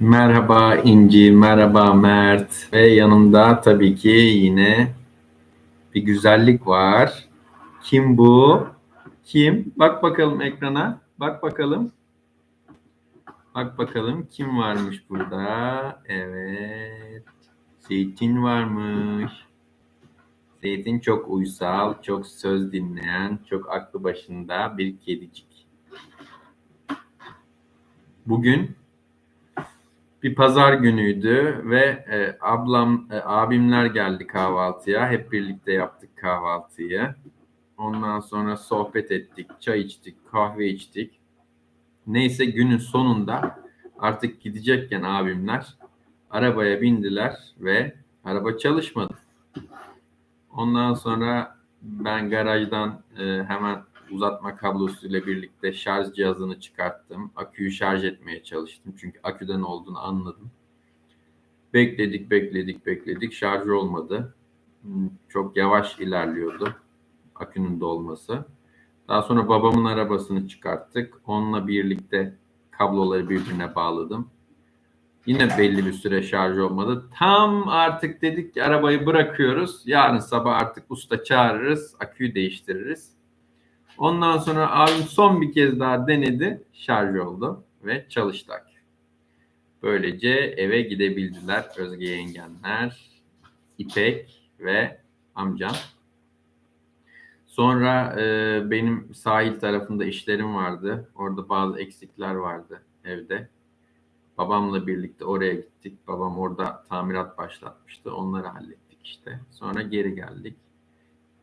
Merhaba İnci, merhaba Mert ve yanımda tabii ki yine bir güzellik var. Kim bu? Kim? Bak bakalım ekrana. Bak bakalım. Bak bakalım kim varmış burada? Evet. Zeytin varmış. Zeytin çok uysal, çok söz dinleyen, çok aklı başında bir kedicik. Bugün bir pazar günüydü ve e, ablam, e, abimler geldi kahvaltıya. Hep birlikte yaptık kahvaltıyı. Ondan sonra sohbet ettik, çay içtik, kahve içtik. Neyse günün sonunda artık gidecekken abimler arabaya bindiler ve araba çalışmadı. Ondan sonra ben garajdan e, hemen uzatma kablosuyla birlikte şarj cihazını çıkarttım. Aküyü şarj etmeye çalıştım. Çünkü aküden olduğunu anladım. Bekledik, bekledik, bekledik. Şarj olmadı. Hmm, Çok yavaş ilerliyordu akünün dolması. Daha sonra babamın arabasını çıkarttık. Onunla birlikte kabloları birbirine bağladım. Yine belli bir süre şarj olmadı. Tam artık dedik ki arabayı bırakıyoruz. Yarın sabah artık usta çağırırız. Aküyü değiştiririz. Ondan sonra abim son bir kez daha denedi. Şarj oldu ve çalıştı akü. Böylece eve gidebildiler Özge yengenler, İpek ve amcam. Sonra e, benim sahil tarafında işlerim vardı. Orada bazı eksikler vardı evde. Babamla birlikte oraya gittik. Babam orada tamirat başlatmıştı. Onları hallettik işte. Sonra geri geldik.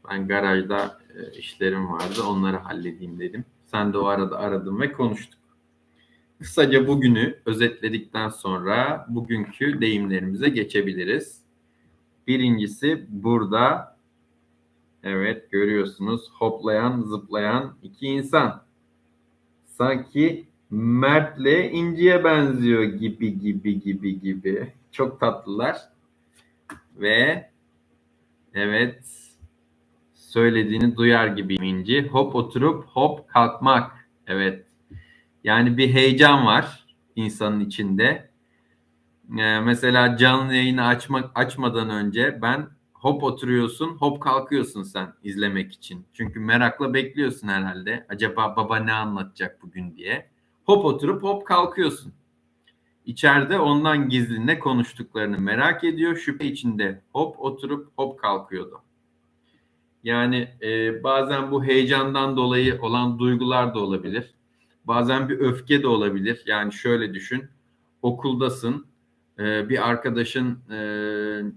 Ben garajda e, işlerim vardı. Onları halledeyim dedim. Sen de o arada aradın ve konuştuk. Kısaca bugünü özetledikten sonra bugünkü deyimlerimize geçebiliriz. Birincisi burada evet görüyorsunuz hoplayan zıplayan iki insan. Sanki Mert'le İnci'ye benziyor gibi gibi gibi gibi. Çok tatlılar. Ve evet söylediğini duyar gibiyim İnci. Hop oturup hop kalkmak. Evet. Yani bir heyecan var insanın içinde. Ee, mesela canlı yayını açmak açmadan önce ben hop oturuyorsun, hop kalkıyorsun sen izlemek için. Çünkü merakla bekliyorsun herhalde. Acaba baba ne anlatacak bugün diye. Hop oturup hop kalkıyorsun. İçeride ondan gizli ne konuştuklarını merak ediyor. Şüphe içinde hop oturup hop kalkıyordu. Yani e, bazen bu heyecandan dolayı olan duygular da olabilir. Bazen bir öfke de olabilir. Yani şöyle düşün. Okuldasın. E, bir arkadaşın e,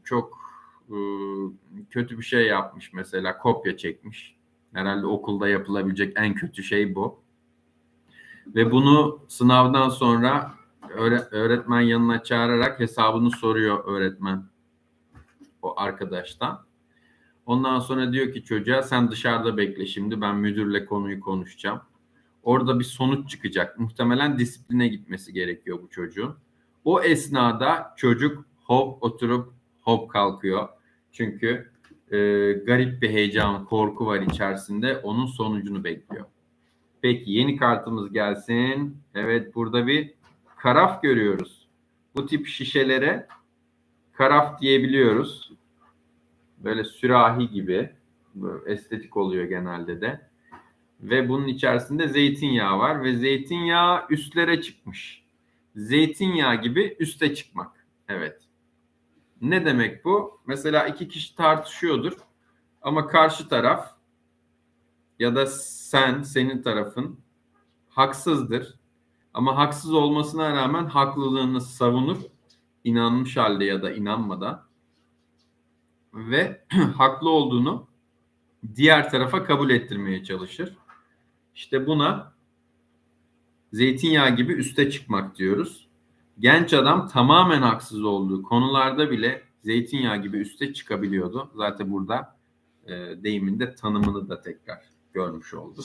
çok e, kötü bir şey yapmış mesela. Kopya çekmiş. Herhalde okulda yapılabilecek en kötü şey bu. Ve bunu sınavdan sonra öğre- öğretmen yanına çağırarak hesabını soruyor öğretmen o arkadaştan. Ondan sonra diyor ki çocuğa sen dışarıda bekle şimdi ben müdürle konuyu konuşacağım. Orada bir sonuç çıkacak. Muhtemelen disipline gitmesi gerekiyor bu çocuğun. O esnada çocuk hop oturup hop kalkıyor. Çünkü e, garip bir heyecan, korku var içerisinde. Onun sonucunu bekliyor. Peki yeni kartımız gelsin. Evet burada bir karaf görüyoruz. Bu tip şişelere karaf diyebiliyoruz böyle sürahi gibi böyle estetik oluyor genelde de. Ve bunun içerisinde zeytinyağı var ve zeytinyağı üstlere çıkmış. Zeytinyağı gibi üste çıkmak. Evet. Ne demek bu? Mesela iki kişi tartışıyordur ama karşı taraf ya da sen, senin tarafın haksızdır. Ama haksız olmasına rağmen haklılığını savunur. inanmış halde ya da inanmadan ve haklı olduğunu diğer tarafa kabul ettirmeye çalışır. İşte buna zeytinyağı gibi üste çıkmak diyoruz. Genç adam tamamen haksız olduğu konularda bile zeytinyağı gibi üste çıkabiliyordu. Zaten burada e, deyiminde tanımını da tekrar görmüş olduk.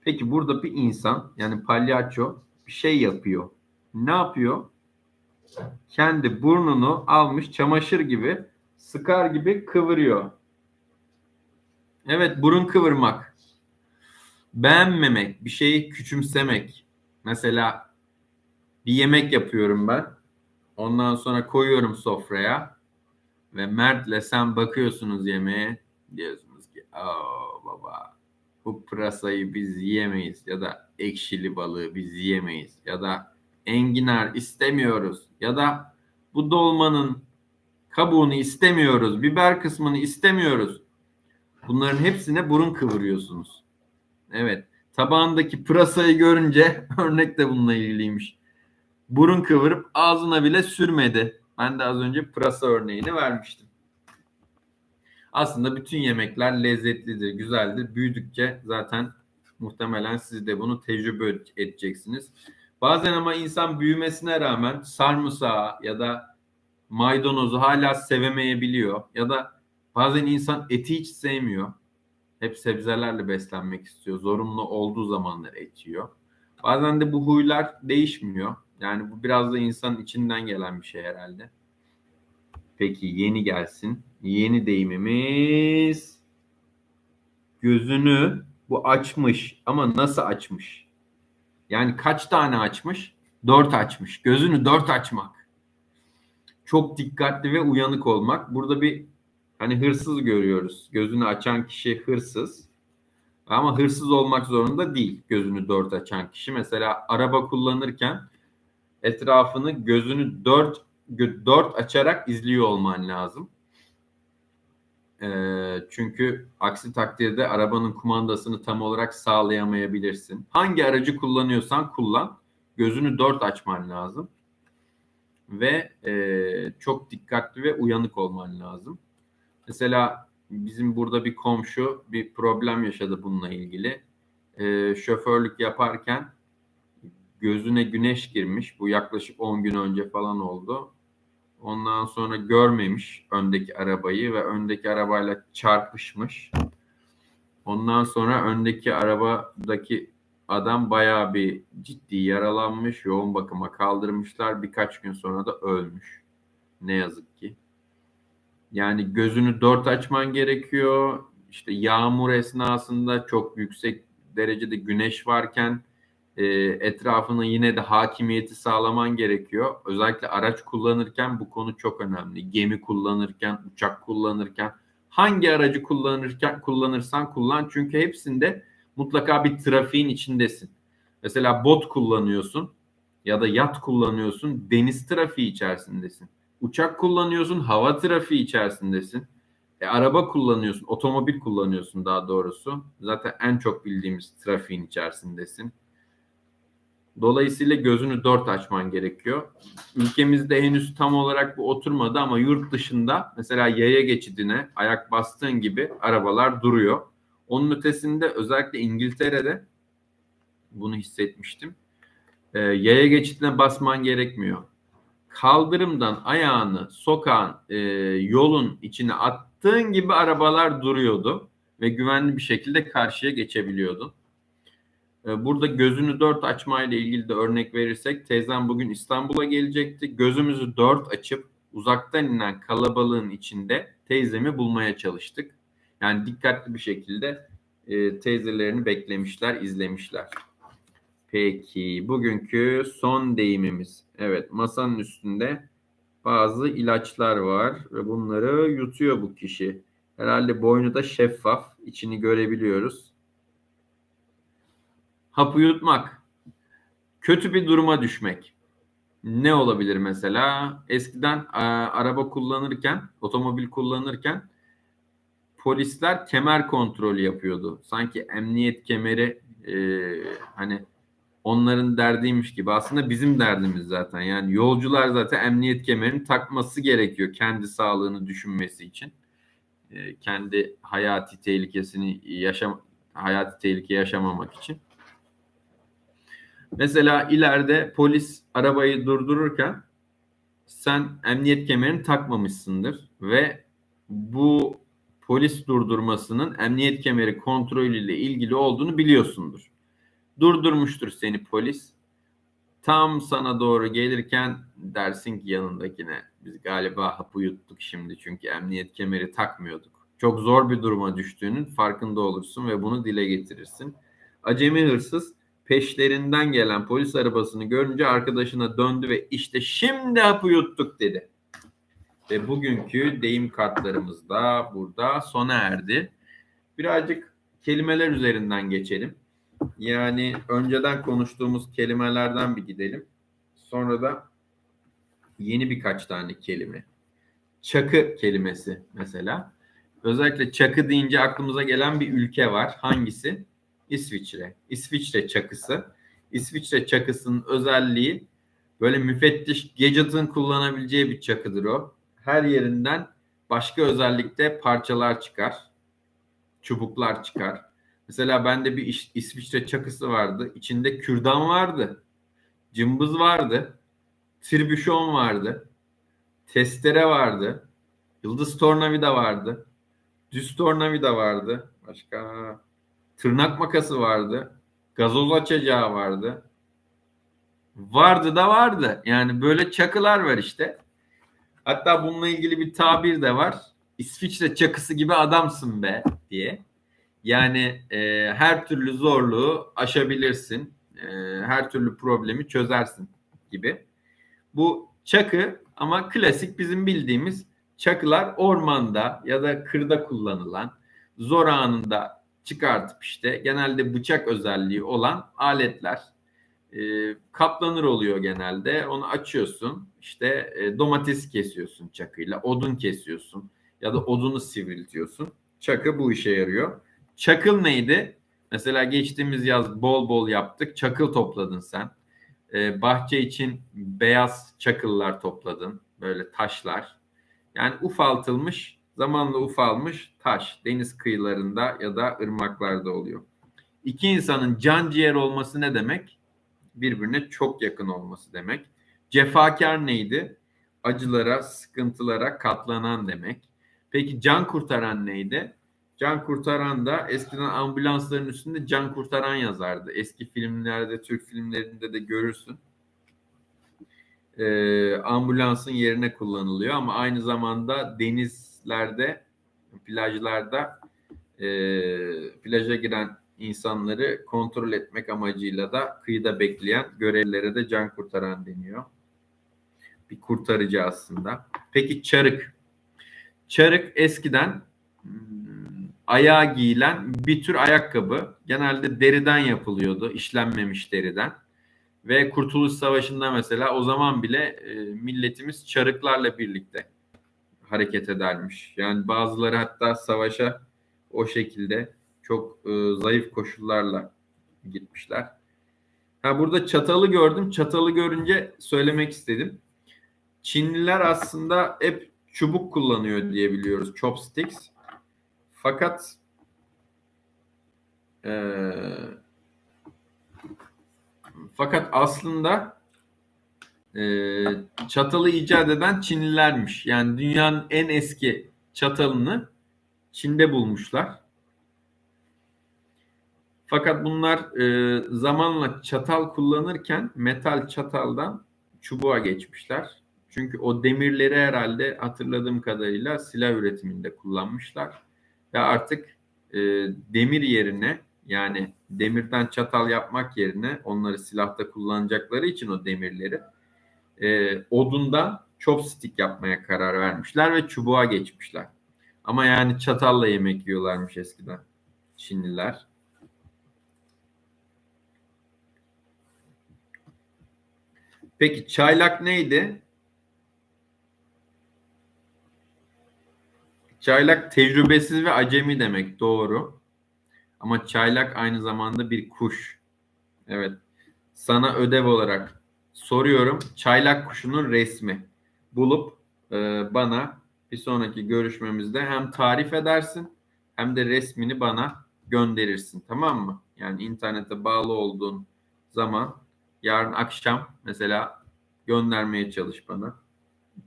Peki burada bir insan yani palyaço bir şey yapıyor. Ne yapıyor? Kendi burnunu almış çamaşır gibi sıkar gibi kıvırıyor. Evet burun kıvırmak. Beğenmemek, bir şeyi küçümsemek. Mesela Bir yemek yapıyorum ben. Ondan sonra koyuyorum sofraya. Ve Mert'le sen bakıyorsunuz yemeğe. Diyorsunuz ki aa baba bu pırasayı biz yiyemeyiz. Ya da ekşili balığı biz yiyemeyiz. Ya da enginar istemiyoruz. Ya da bu dolmanın kabuğunu istemiyoruz. Biber kısmını istemiyoruz. Bunların hepsine burun kıvırıyorsunuz. Evet. Tabağındaki pırasayı görünce örnek de bununla ilgiliymiş. Burun kıvırıp ağzına bile sürmedi. Ben de az önce pırasa örneğini vermiştim. Aslında bütün yemekler lezzetlidir, güzeldir. Büyüdükçe zaten muhtemelen siz de bunu tecrübe edeceksiniz. Bazen ama insan büyümesine rağmen sarımsağı ya da maydanozu hala sevemeyebiliyor. Ya da bazen insan eti hiç sevmiyor. Hep sebzelerle beslenmek istiyor. Zorunlu olduğu zamanlar et yiyor. Bazen de bu huylar değişmiyor. Yani bu biraz da insanın içinden gelen bir şey herhalde. Peki yeni gelsin. Yeni deyimimiz gözünü bu açmış ama nasıl açmış? Yani kaç tane açmış? Dört açmış. Gözünü dört açmak. Çok dikkatli ve uyanık olmak. Burada bir hani hırsız görüyoruz. Gözünü açan kişi hırsız. Ama hırsız olmak zorunda değil gözünü dört açan kişi. Mesela araba kullanırken etrafını gözünü dört dört açarak izliyor olman lazım. E, çünkü aksi takdirde arabanın kumandasını tam olarak sağlayamayabilirsin. Hangi aracı kullanıyorsan kullan. Gözünü dört açman lazım. Ve e, çok dikkatli ve uyanık olman lazım. Mesela bizim burada bir komşu bir problem yaşadı bununla ilgili. E, şoförlük yaparken gözüne güneş girmiş. Bu yaklaşık 10 gün önce falan oldu. Ondan sonra görmemiş öndeki arabayı ve öndeki arabayla çarpışmış. Ondan sonra öndeki arabadaki adam bayağı bir ciddi yaralanmış. Yoğun bakıma kaldırmışlar. Birkaç gün sonra da ölmüş. Ne yazık ki. Yani gözünü dört açman gerekiyor. İşte yağmur esnasında çok yüksek derecede güneş varken e, etrafına yine de hakimiyeti sağlaman gerekiyor. Özellikle araç kullanırken bu konu çok önemli. Gemi kullanırken, uçak kullanırken, hangi aracı kullanırken kullanırsan kullan çünkü hepsinde mutlaka bir trafiğin içindesin. Mesela bot kullanıyorsun ya da yat kullanıyorsun, deniz trafiği içerisindesin. Uçak kullanıyorsun, hava trafiği içerisindesin. E, araba kullanıyorsun, otomobil kullanıyorsun daha doğrusu. Zaten en çok bildiğimiz trafiğin içerisindesin. Dolayısıyla gözünü dört açman gerekiyor. Ülkemizde henüz tam olarak bu oturmadı ama yurt dışında mesela yaya geçidine ayak bastığın gibi arabalar duruyor. Onun ötesinde özellikle İngiltere'de bunu hissetmiştim. E, yaya geçidine basman gerekmiyor. Kaldırımdan ayağını sokağın e, yolun içine attığın gibi arabalar duruyordu ve güvenli bir şekilde karşıya geçebiliyordun. Ee, burada gözünü dört açmayla ilgili de örnek verirsek teyzem bugün İstanbul'a gelecekti. Gözümüzü dört açıp uzaktan inen kalabalığın içinde teyzemi bulmaya çalıştık. Yani dikkatli bir şekilde e, teyzelerini beklemişler, izlemişler. Peki bugünkü son deyimimiz. Evet masanın üstünde bazı ilaçlar var ve bunları yutuyor bu kişi. Herhalde boynu da şeffaf, içini görebiliyoruz. Hapı yutmak. Kötü bir duruma düşmek. Ne olabilir mesela? Eskiden a, araba kullanırken, otomobil kullanırken polisler kemer kontrolü yapıyordu. Sanki emniyet kemeri e, hani onların derdiymiş gibi. Aslında bizim derdimiz zaten. Yani yolcular zaten emniyet kemerini takması gerekiyor kendi sağlığını düşünmesi için. E, kendi hayati tehlikesini yaşam hayati tehlike yaşamamak için. Mesela ileride polis arabayı durdururken sen emniyet kemerini takmamışsındır ve bu polis durdurmasının emniyet kemeri kontrolüyle ilgili olduğunu biliyorsundur. Durdurmuştur seni polis. Tam sana doğru gelirken dersin ki yanındakine biz galiba hapı yuttuk şimdi çünkü emniyet kemeri takmıyorduk. Çok zor bir duruma düştüğünün farkında olursun ve bunu dile getirirsin. Acemi hırsız peşlerinden gelen polis arabasını görünce arkadaşına döndü ve işte şimdi hapı yuttuk dedi. Ve bugünkü deyim kartlarımız da burada sona erdi. Birazcık kelimeler üzerinden geçelim. Yani önceden konuştuğumuz kelimelerden bir gidelim. Sonra da yeni birkaç tane kelime. Çakı kelimesi mesela. Özellikle çakı deyince aklımıza gelen bir ülke var. Hangisi? İsviçre. İsviçre çakısı. İsviçre çakısının özelliği böyle müfettiş Gadget'ın kullanabileceği bir çakıdır o. Her yerinden başka özellikte parçalar çıkar. Çubuklar çıkar. Mesela bende bir İs- İsviçre çakısı vardı. İçinde kürdan vardı. Cımbız vardı. Tribüşon vardı. Testere vardı. Yıldız tornavida vardı. Düz tornavida vardı. Başka tırnak makası vardı. Gazoz açacağı vardı. Vardı da vardı. Yani böyle çakılar var işte. Hatta bununla ilgili bir tabir de var. İsviçre çakısı gibi adamsın be diye. Yani e, her türlü zorluğu aşabilirsin. E, her türlü problemi çözersin gibi. Bu çakı ama klasik bizim bildiğimiz çakılar ormanda ya da kırda kullanılan zor anında çıkartıp işte genelde bıçak özelliği olan aletler e, kaplanır oluyor genelde. Onu açıyorsun işte e, domates kesiyorsun çakıyla odun kesiyorsun ya da odunu sivriltiyorsun. Çakı bu işe yarıyor. Çakıl neydi? Mesela geçtiğimiz yaz bol bol yaptık. Çakıl topladın sen. E, bahçe için beyaz çakıllar topladın. Böyle taşlar. Yani ufaltılmış, zamanla ufalmış taş. Deniz kıyılarında ya da ırmaklarda oluyor. İki insanın can ciğer olması ne demek? Birbirine çok yakın olması demek. Cefakar neydi? Acılara, sıkıntılara katlanan demek. Peki can kurtaran neydi? Can kurtaran da eskiden ambulansların üstünde can kurtaran yazardı. Eski filmlerde, Türk filmlerinde de görürsün. Ee, ambulansın yerine kullanılıyor ama aynı zamanda denizlerde, plajlarda e, plaja giren insanları kontrol etmek amacıyla da kıyıda bekleyen görevlilere de can kurtaran deniyor. Bir kurtarıcı aslında. Peki çarık. Çarık eskiden hmm, ayağa giyilen bir tür ayakkabı. Genelde deriden yapılıyordu, işlenmemiş deriden. Ve Kurtuluş Savaşı'nda mesela o zaman bile e, milletimiz çarıklarla birlikte hareket edermiş. Yani bazıları hatta savaşa o şekilde çok e, zayıf koşullarla gitmişler. Ha burada çatalı gördüm. Çatalı görünce söylemek istedim. Çinliler aslında hep çubuk kullanıyor diye biliyoruz. Chopsticks. Fakat e, fakat aslında e, çatalı icat eden Çinlilermiş. Yani dünyanın en eski çatalını Çin'de bulmuşlar. Fakat bunlar e, zamanla çatal kullanırken metal çataldan çubuğa geçmişler. Çünkü o demirleri herhalde hatırladığım kadarıyla silah üretiminde kullanmışlar. Ve artık e, demir yerine yani demirden çatal yapmak yerine onları silahta kullanacakları için o demirleri e, odundan chopstick yapmaya karar vermişler ve çubuğa geçmişler. Ama yani çatalla yemek yiyorlarmış eskiden Çinliler. Peki çaylak neydi? Çaylak tecrübesiz ve acemi demek doğru. Ama çaylak aynı zamanda bir kuş. Evet. Sana ödev olarak soruyorum. Çaylak kuşunun resmi. Bulup e, bana bir sonraki görüşmemizde hem tarif edersin hem de resmini bana gönderirsin. Tamam mı? Yani internete bağlı olduğun zaman yarın akşam mesela göndermeye çalış bana.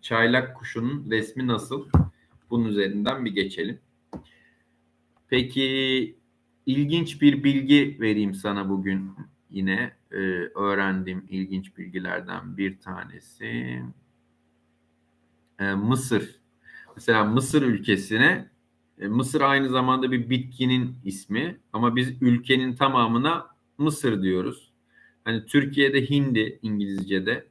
Çaylak kuşunun resmi nasıl? Bunun üzerinden bir geçelim. Peki ilginç bir bilgi vereyim sana bugün yine e, öğrendiğim ilginç bilgilerden bir tanesi. E, Mısır. Mesela Mısır ülkesine e, Mısır aynı zamanda bir bitkinin ismi ama biz ülkenin tamamına Mısır diyoruz. Hani Türkiye'de Hindi İngilizce'de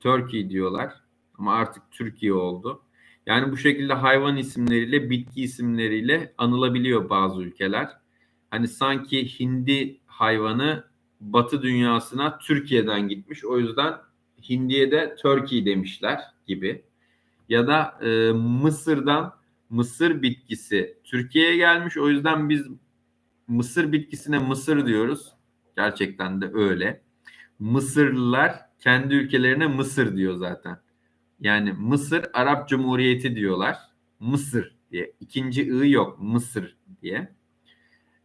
Turkey diyorlar ama artık Türkiye oldu. Yani bu şekilde hayvan isimleriyle, bitki isimleriyle anılabiliyor bazı ülkeler. Hani sanki Hindi hayvanı Batı dünyasına Türkiye'den gitmiş. O yüzden Hindi'ye de Turkey demişler gibi. Ya da e, Mısır'dan mısır bitkisi Türkiye'ye gelmiş. O yüzden biz mısır bitkisine mısır diyoruz. Gerçekten de öyle. Mısırlılar kendi ülkelerine Mısır diyor zaten. Yani Mısır Arap Cumhuriyeti diyorlar. Mısır diye. İkinci ı yok. Mısır diye.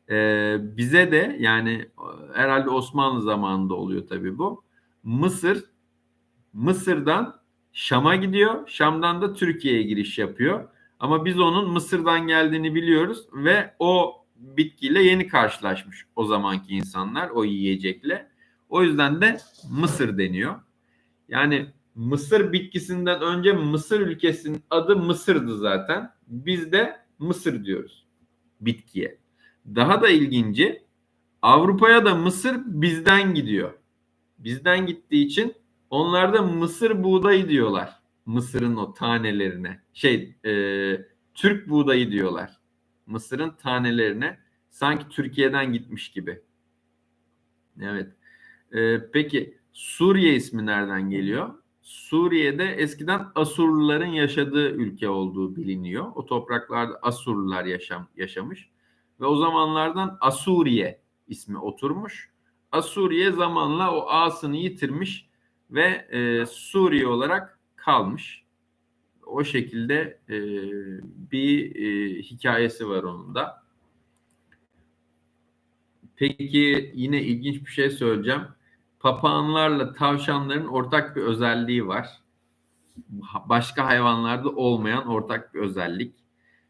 Ee, bize de yani herhalde Osmanlı zamanında oluyor tabii bu. Mısır Mısır'dan Şam'a gidiyor. Şam'dan da Türkiye'ye giriş yapıyor. Ama biz onun Mısır'dan geldiğini biliyoruz ve o bitkiyle yeni karşılaşmış o zamanki insanlar o yiyecekle. O yüzden de Mısır deniyor. Yani Mısır bitkisinden önce Mısır ülkesinin adı Mısır'dı zaten. Biz de Mısır diyoruz bitkiye. Daha da ilginci Avrupa'ya da Mısır bizden gidiyor. Bizden gittiği için onlar da Mısır buğdayı diyorlar. Mısır'ın o tanelerine. Şey e, Türk buğdayı diyorlar. Mısır'ın tanelerine sanki Türkiye'den gitmiş gibi. Evet. E, peki Suriye ismi nereden geliyor? Suriye'de eskiden Asurluların yaşadığı ülke olduğu biliniyor. O topraklarda Asurlular yaşam, yaşamış. Ve o zamanlardan Asuriye ismi oturmuş. Asuriye zamanla o asını yitirmiş ve e, Suriye olarak kalmış. O şekilde e, bir e, hikayesi var onun da. Peki yine ilginç bir şey söyleyeceğim. Papağanlarla tavşanların ortak bir özelliği var. Başka hayvanlarda olmayan ortak bir özellik.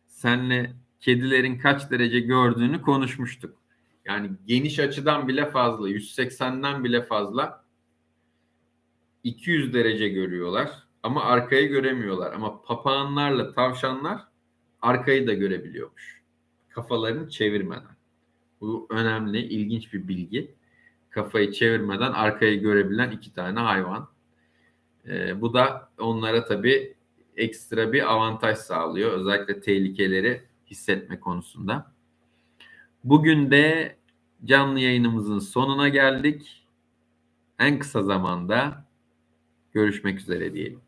Senle kedilerin kaç derece gördüğünü konuşmuştuk. Yani geniş açıdan bile fazla, 180'den bile fazla 200 derece görüyorlar ama arkayı göremiyorlar. Ama papağanlarla tavşanlar arkayı da görebiliyormuş. Kafalarını çevirmeden. Bu önemli, ilginç bir bilgi. Kafayı çevirmeden arkayı görebilen iki tane hayvan. Ee, bu da onlara tabii ekstra bir avantaj sağlıyor. Özellikle tehlikeleri hissetme konusunda. Bugün de canlı yayınımızın sonuna geldik. En kısa zamanda görüşmek üzere diyelim.